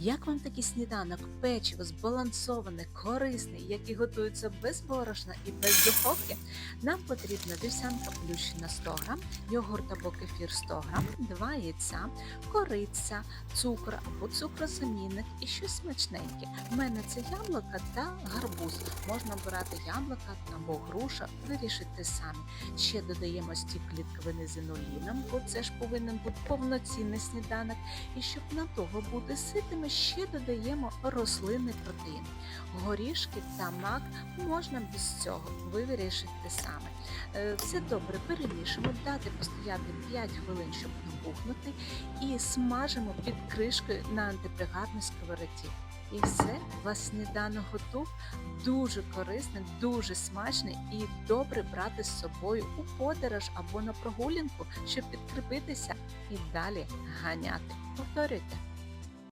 Як вам такий сніданок? Печиво збалансоване, корисний, який готується без борошна і без духовки? Нам потрібна вівсянка плющена 100 г, йогурт або кефір 100 г, 2 яйця, кориця, цукор або цукрозамінник і щось смачненьке. У мене це яблука та гарбуз. Можна обирати яблука або груша, вирішити самі. Ще додаємо стік клітковини з інуліном, бо це ж повинен бути повноцінний сніданок. І щоб надовго бути ситими, ще додаємо рослинний протеїн. Горішки та мак можна без цього, ви саме. Все добре перемішуємо, дати постояти 5 хвилин, щоб набухнути, і смажимо під кришкою на антипригарній сковороді. І все, у вас готов, дуже корисний, дуже смачний і добре брати з собою у подорож або на прогулянку, щоб підкріпитися і далі ганяти. Повторюйте.